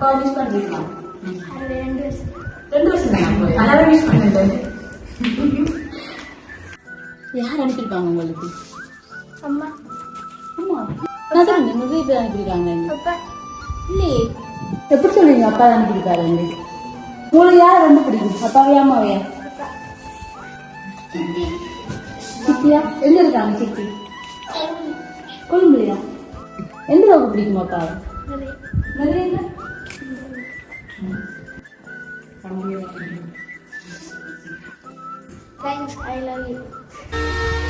அப்பாவை மிஸ் பண்றீங்களா ரெண்டு வருஷம் தான். அதனால மிஸ் பண்ணிட்டேன். யார் அனுப்பியிருப்பாங்க உங்களுக்கு? அம்மா. ஆமா அதான் நிறைய பேர் அனுப்பியிருக்காங்க அப்பா. இல்லையே. எப்படி சொல்றீங்க? அப்பா தான் அனுப்பியிருக்காரு உங்களுக்கு யார் ரொம்ப பிடிக்கும் அப்பாவையா அம்மாவையா? அப்பா. சித்தியா? எங்க இருக்காங்க சித்தி? கொழும்புலையா? எந்த அளவுக்கு பிடிக்கும் அப்பாவை நிறைய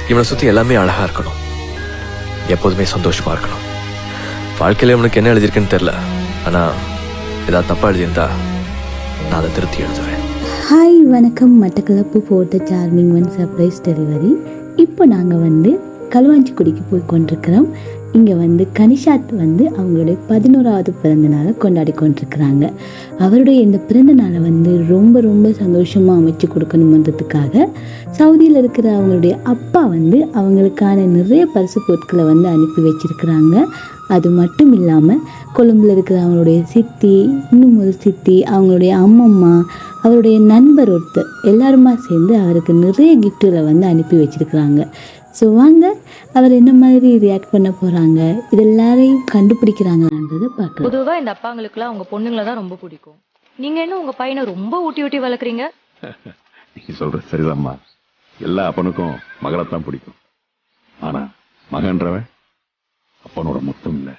இவனை சுத்தி எல்லாமே அழகா இருக்கணும். எப்போதுமே சந்தோஷமா இருக்கணும். வாழ்க்கையில இவனுக்கு என்ன எழுதியிருக்குன்னு தெரியல. ஆனா ஏதாவது தப்பா எழுதியிருந்தா நான் அதை திருத்தி எழுதுவேன். ஹாய் வணக்கம். மட்டக்களப்பு போட்ட சார்மிங் ஒன் சர்ப்ரைஸ் டெலிவரி இப்போ நாங்கள் வந்து களுவாஞ்சிக்குடிக்கு போய் கொண்டிருக்கிறோம். இங்கே வந்து கனிஷாத் வந்து அவங்களுடைய பதினோராவது பிறந்த நாளை கொண்டாடி கொண்டிருக்கிறாங்க. அவருடைய இந்த பிறந்த நாளை வந்து ரொம்ப ரொம்ப சந்தோஷமாக அமைச்சு கொடுக்கணுமன்றதுக்காக சவுதியில் இருக்கிற அவங்களுடைய அப்பா வந்து அவங்களுக்கான நிறைய பரிசு பொருட்களை வந்து அனுப்பி வச்சிருக்கிறாங்க. அது மட்டும் இல்லாமல் கொழும்பில் இருக்கிற அவங்களுடைய சித்தி இன்னும் ஒரு சித்தி அவங்களுடைய அம்மம்மா அவருடைய நண்பர் ஒருத்தர் எல்லாருமா சேர்ந்து அவருக்கு நிறைய கிஃப்ட்டுகளை வந்து அனுப்பி வச்சுருக்கிறாங்க. ஸோ வாங்க அவர் என்ன மாதிரி ரியாக்ட் பண்ண போகிறாங்க இது எல்லாரையும் கண்டுபிடிக்கிறாங்கன்றதை பார்க்கலாம். பொதுவா இந்த அப்பாங்களுக்குலாம் உங்க பொண்ணுங்களை தான் ரொம்ப பிடிக்கும். நீங்க என்ன உங்க பையனை ரொம்ப ஊட்டி ஊட்டி வளர்க்குறீங்க? நீங்க சொல்ற சரிதாம்மா. எல்லா அப்பனுக்கும் மகளைத்தான் பிடிக்கும். ஆனா மகன்றவன் அப்பனோட மொத்தம் இல்ல.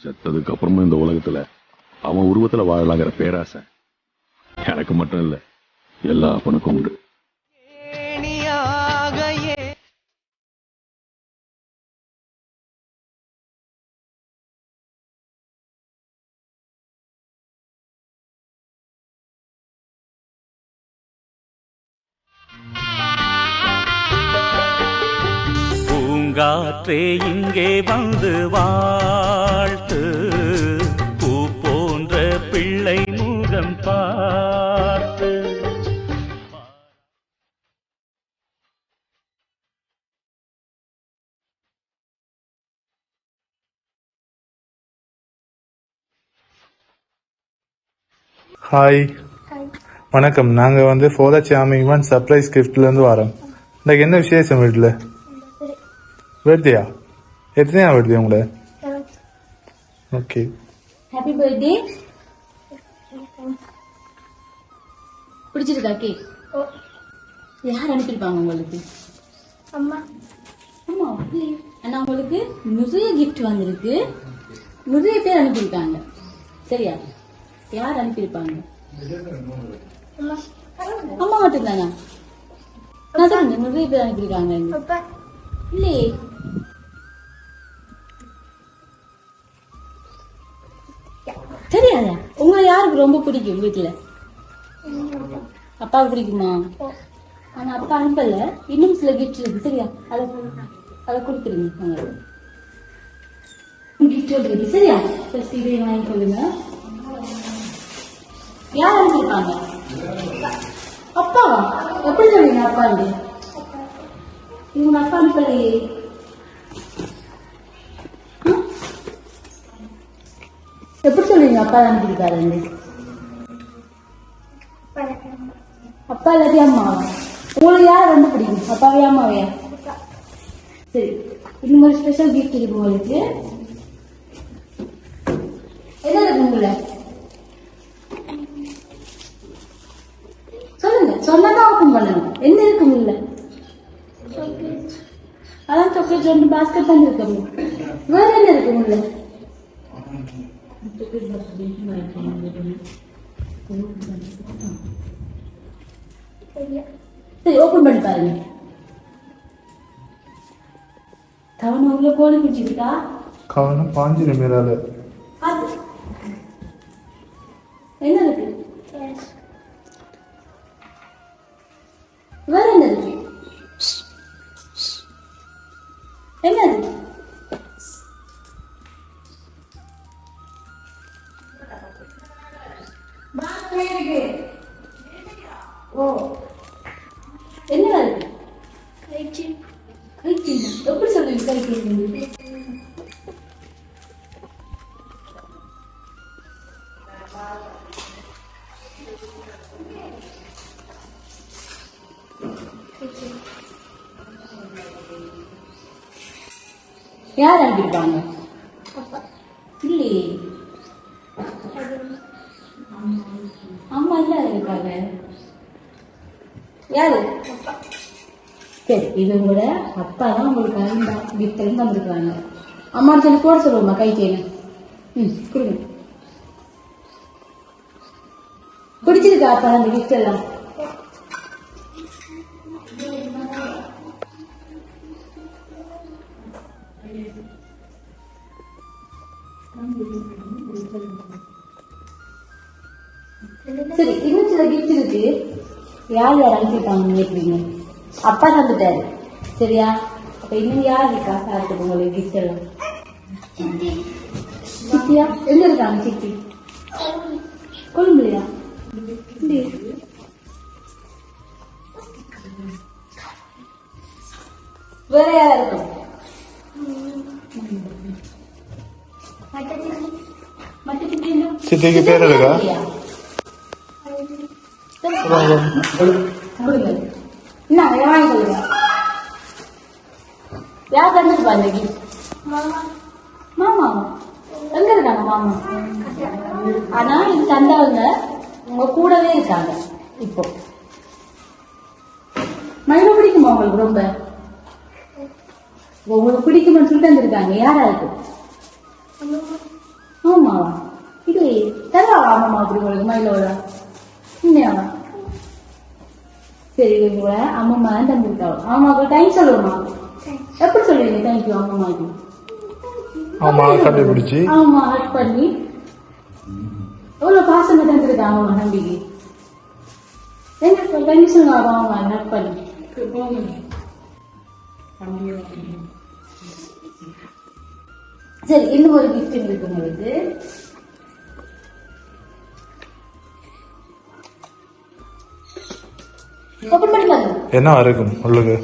செத்ததுக்கு அப்புறமும் இந்த உலகத்துல அவன் உருவத்துல வாழலாங்கிற பேராசை எனக்கு மட்டும் இல்ல எல்லா அப்பனுக்கும் உண்டு. பூங்காற்றே இங்கே வந்து வாழ்த்து. பூ போன்ற பிள்ளை முகம் பார்த்து. ஹாய் வணக்கம். நாங்க வந்து ஃபோதா சாமிங்மன் சர்ப்ரைஸ் கிஃப்ட்ல இருந்து வரோம். இன்னைக்கு என்ன விசேஷம் வீட்டுல பர்த்டேயா எத்தனையா பர்த்டே உங்கள ஓகே ஹாப்பி பர்த்டே பிடிச்சிருக்கா கேக் யார் அனுப்பியிருப்பாங்க உங்களுக்கு? அம்மா. ஆமா ஆனா உங்களுக்கு நிறைய gift வந்திருக்கு. நிறைய பேர் அனுப்பியிருக்காங்க. சரியா? யார் அனுப்பியிருப்பாங்க? அம்மா அம்மா. மட்டும்தானா அதான் நிறைய பேர் அனுப்பியிருக்காங்க. அப்பா. இல்லையே. தெரியாதா? உங்களை யாருக்கு ரொம்ப பிடிக்கும் வீட்டில் அப்பாவுக்கு பிடிக்குமா? ஆனா அப்பா அனுப்பல. இன்னும் சில கிஃப்ட் இருக்கு. சரியா? அதை அதை கொடுத்துருங்க. உங்களுக்கு கிஃப்ட் இருக்கு சரியா? ஃபர்ஸ்ட் இதை வாங்கி கொடுங்க யார் அனுப்பியிருப்பாங்க? அப்பாவா? எப்படி சொல்லுங்க அப்பா இது இவங்க அப்பா அனுப்பலையே. எப்படி அப்பா அனுப்பியிருக்காரு வணக்கம் அப்பா இல்லாட்டி அம்மாவா உங்களுக்கு யார் ரொம்ப பிடிக்கும்? அப்பாவையா அம்மாவையா? சரி இன்னும் ஒரு ஸ்பெஷல் கிஃப்ட் இருக்கு உங்களுக்கு. என்ன இருக்கு உங்களை? சொல்லுங்க சொன்னதான் ஓப்பன் பண்ணணும் என்ன இருக்கு உள்ள அதான் சாக்லேட் ரெண்டு பாஸ்கெட் தான் இருக்கு வேற என்ன இருக்கு உள்ள தவணை உள்ள கோழி குச்சி கவனம் பாஞ்சிரு மேலால. யார் அனுப்பியிருப்பாங்க சரி இது கூட அப்பா தான் உங்களுக்கு அருந்தா கிஃப்ட் எல்லாம் தந்திருக்காங்க அம்மா சொல்லி போட சொல்லுவோம்மா கை செயின் ம் கொடுங்க. பிடிச்சிருக்கா அப்பா அந்த கிஃப்ட் எல்லாம்? சரி இன்னும் சில கிஃப்ட் இருக்கு. யார் யார் அனுப்பிட்டாங்க கேட்குறீங்க அப்பா தந்துட்டாரு. சரியா? அப்ப இன்னும் யார் இருக்கா? சாருக்கு உங்களுக்கு கிஃப்ட் எல்லாம்? சித்தியா? எங்க இருக்காங்க சித்தி? கொழும்புலையா. வேற யாரா இருக்கும்? சித்திக்கு பேர் இருக்கா? என்ன இதை வாங்கி கொடுங்க யார் தந்துருப்பா இந்த gift? மாமா எங்க இருக்காங்க மாமா ஆனா இது தந்தவங்க உங்க கூடவே இருக்காங்க இப்போ மயில பிடிக்குமா உங்களுக்கு ரொம்ப உங்களுக்கு பிடிக்கும்னு சொல்லிட்டு வந்திருக்காங்க யாரா இருக்கு ஆமாவா இது தரவா மாமா அப்படி உங்களுக்கு மயிலோட உண்மையாவா சரி இது கூட அம்மம்மா தான் தந்திருக்காங்க ஆமாவுக்கு டைம் சொல்லுவோமா எப்படி சொல்லுவீங்க? தேங்க்யூ அம்மம்மாக்கு ஆமா கண்டுபிடிச்சி. ஆமா ஹட் பண்ணி. எவ்வளவு பாசங்க தந்திருக்காங்க அவங்க நம்பிக்கை என்ன தேங்க்யூ சொல்லுங்க அவங்க ஹட் பண்ணி. சரி இன்னும் ஒரு கிஃப்ட் இருக்கு உங்களுக்கு. என்ன இருக்கும் உள்ளுக்கு?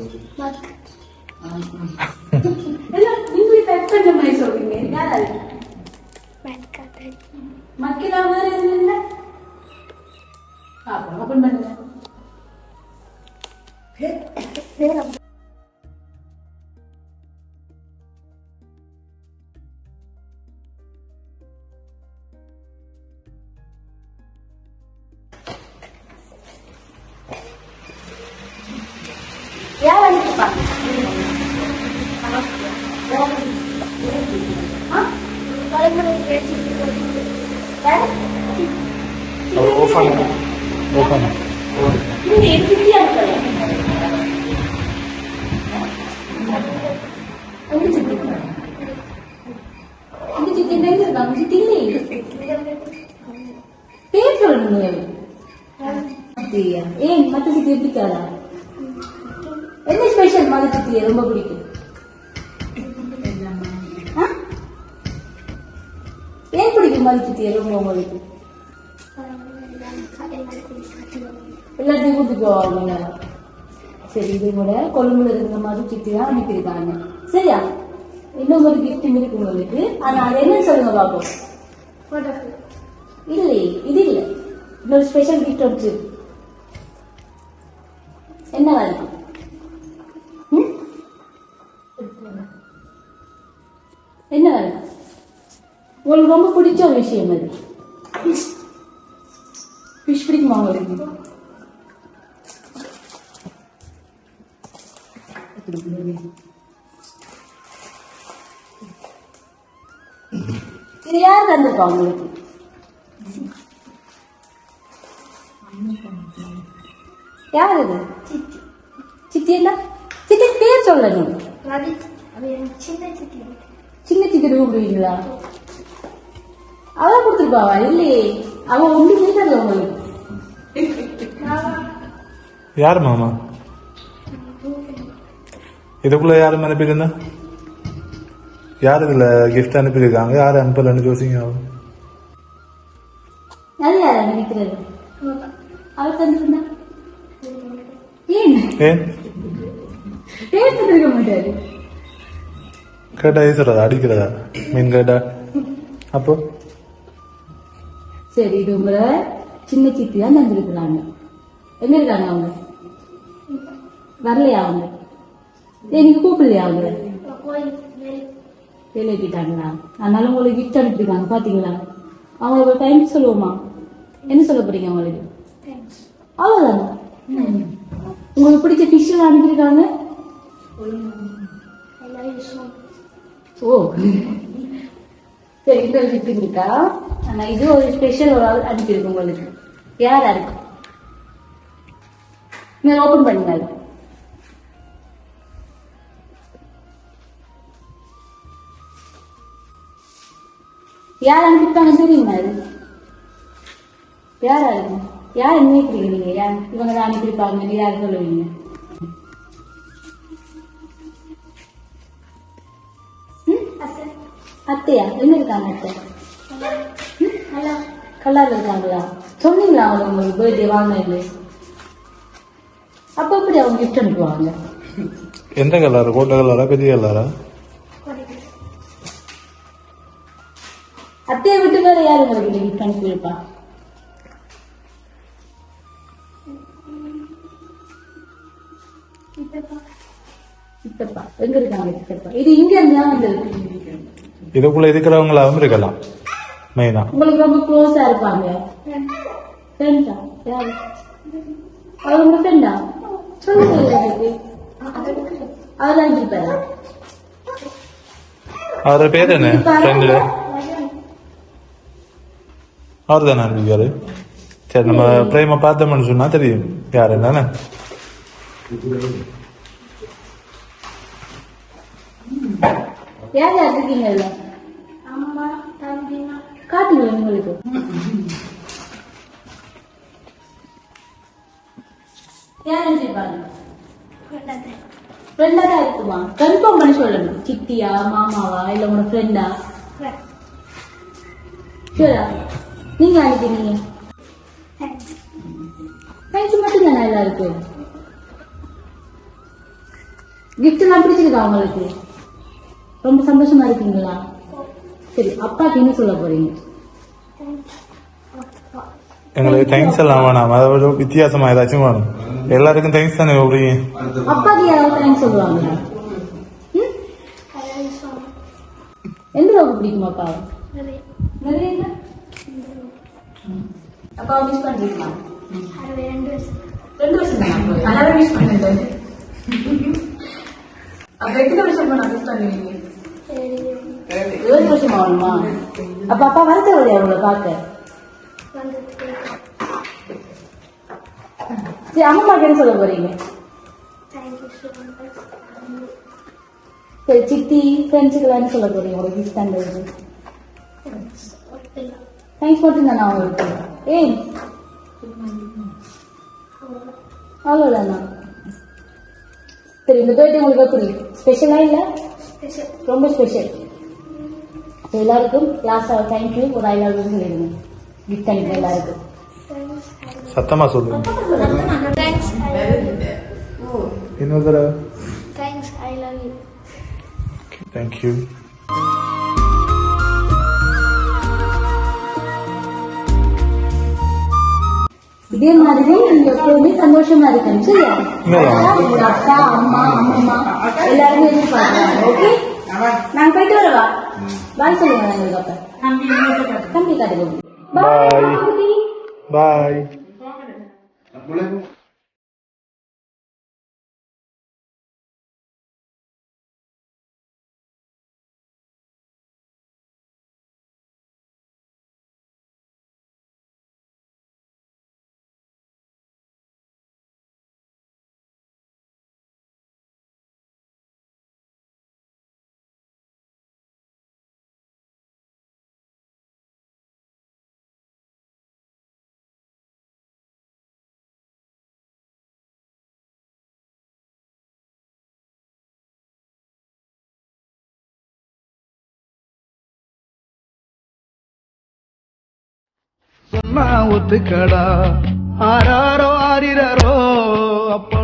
பேர் சொல்லணுங்க ஏன் மத்த சித்தி பிடிக்காதா என்ன ஸ்பெஷல் மத சித்தியை ரொம்ப பிடிக்கும்? ஏன் பிடிக்கும் உங்களுக்கு? எல்லாத்தையும் கூட்டிட்டு போவாங்க சரி இது கூட கொழும்புல இருக்கிற மாதிரி சித்தி தான் அனுப்பியிருக்காங்க சரியா? இன்னும் ஒரு கிஃப்ட் இருக்கு உங்களுக்கு. ஆனா அது என்னன்னு சொல்லுங்க பாப்போம். இல்லையே இது இல்லை. இன்னொரு ஸ்பெஷல் கிஃப்ட் வச்சு என்னவா இருக்கு உங்களுக்கு ரொம்ப பிடிச்ச ஒரு விஷயம் அது. ஃபிஷ் பிடிக்குமா உங்களுக்கு? இது யார் தந்திருக்கா உங்களுக்கு? யார் இது? சித்தி. என்ன? சித்தி பேர் சொல்லணும் சின்ன சித்தி. சின்ன சித்தி கூப்பிடுவீங்களா அவ கொடுத்துருப்பாவா இல்லையே அவ ஒன்று தரல உங்களுக்கு யார் மாமா? இதுக்குள்ள யாரும் அனுப்பியிருந்தா யார் இதுல கிஃப்ட் அனுப்பியிருக்காங்க? யார் அனுப்பலன்னு யோசிங்க. அது யார் தந்துருந்தா. ஏன்? ஏன் பேர் தந்திருக்க மாட்டாரு. கேட்டா ஏசுறதா அடிக்கிறதா? மீன் கேட்டா? அப்போ? சரி இது உங்களை சின்ன சித்தி தான் தந்திருக்கிறாங்க. எங்க இருக்காங்க அவங்க? வரலையா அவங்க? நீங்க கூப்பிடலையா அவங்க? வேலை போயிட்டாங்களா? அதனால உங்களுக்கு கிஃப்ட் அனுப்பியிருக்காங்க பாத்தீங்களா? அவங்களுக்கு ஒரு டைம் சொல்லுவோமா? என்ன சொல்ல போறீங்க அவங்களுக்கு? அவ்வளவுதானா? உங்களுக்கு பிடிச்ச ஃபிஷ் அனுப்பியிருக்காங்க? ஓ. சரி இந்த கிஃப்ட் இருக்கா ஆனா இது ஒரு ஸ்பெஷல் ஒரு ஆள் அனுப்பியிருக்கு உங்களுக்கு. யார் இருக்கு? நீங்க ஓபன் பண்ணுங்க யார் அனுப்பிட்டாங்க தெரியுமா அது யார் நினைக்கிறீங்க நீங்க யார் இவங்க தான் அனுப்பியிருப்பாங்க யார் சொல்லுவீங்க? அத்தையா எங்க இருக்காங்க அத்தை? ஹலோ. கல்லால இருக்காங்களா? சொன்னீங்களா அவங்க உங்களுக்கு பர்த்டே வாங்கினது? அப்ப எப்படி அவங்க கிஃப்ட் அனுப்புவாங்க? எந்த கலர் கோட்டை கலரா பெரிய கலரா அத்தையை விட்டு வேற யாரு உங்களுக்கு கிஃப்ட் அனுப்பியிருப்பா? சித்தப்பா. எங்க இருக்காங்க சித்தப்பா? இது இங்க இருந்து தான் வந்திருக்கு. இதுக்குள்ள இருக்கிறவங்களாவும் இருக்கலாம். மெயினா. உங்களுக்கு ரொம்ப க்ளோஸா இருப்பாங்க. ஃப்ரெண்டா யாரு? ஃப்ரெண்டா அவர் பேர் என்ன? ஃப்ரெண்டு அவர் தானே சரி நம்ம பிரேம பார்த்தோம்னு சொன்னா தெரியும். யார் என்னன்னு யார் யார் இருக்கீங்கல்ல அம்மா தம்பினா காட்டுங்க உங்களுக்கு. யார் கொண்டாந்து ஃப்ரெண்டா தான் இருக்குமா? கன்ஃபார்ம் பண்ணி சொல்லணும். சித்தியா மாமாவா இல்ல உங்க ஃப்ரெண்டா சரா நீங்க அனுப்பினீங்க தேங்க்ஸ் மட்டும் தானே எல்லாருக்கும்? கிஃப்ட் எல்லாம் பிடிச்சிருக்கா உங்களுக்கு? ரொம்ப சந்தோஷமா இருக்கீங்களா? சரி அப்பாக்கு என்ன சொல்ல போறீங்க? எங்களுக்கு தேங்க்ஸ் எல்லாம் வேணாம். அதை விட வித்தியாசமா ஏதாச்சும் வேணும். எல்லாருக்கும் தேங்க்ஸ் தானே விடுறீங்க அப்பாக்கு யாராவது தேங்க்ஸ் ஸோ எந்த அளவுக்கு பிடிக்கும் அப்பாவை நிறைய? அப்பாவை மிஸ் பண்றீங்களா? ரெண்டு வருஷம் ரெண்டு வருஷம் தான் பண்ணல அப்ப எத்தனை வருஷம் பண்ண மிஸ் பண்ணுவீங்க ஏழு வருஷம் ஆகணுமா அப்ப அப்பா வரத்த வரையா அவங்கள பார்க்க? சரி அம்மா என்ன சொல்ல போறீங்க? சரி சித்தி ஃப்ரெண்ட்ஸுக்கு என்ன சொல்ல போறீங்க? ஒரு கிஃப்ட் தந்தது தேங்க்ஸ் மட்டும் தானே அவங்களுக்கு ஏய். அவ்வளோதானா சரி இந்த பர்த்டே உங்களுக்கு எப்படி? ஸ்பெஷலா இல்லை? ரொம்ப ஸ்பெஷல் எல்லாருக்கும் லாஸ்டா தேங்க்யூ ஒரு ஐ லவ் சொல்லிடுங்க கிஃப்ட் அனுப்பி எல்லாருக்கும் தேங்க்ஸ் சத்தமா சொல்லுங்க தேங்க்ஸ் ஐ லவ் யூ இன்னொரு தடவை thanks I love you thank you இதே மாதிரி நீங்க எப்பவுமே சந்தோஷமா இருக்கணும் சரியா ஆமா. உங்க அப்பா அம்மா அம்மா எல்லாருமே எதிர்பார்க்கறாங்க ஓகே நான் போயிட்டு வரவா பாய் சொல்லுங்க எங்களுக்கு அப்ப தம்பி காட்டுங்க Bye. பாய் ஒத்துக்கடா. ஆறாரோ ஆரிரரோ அப்ப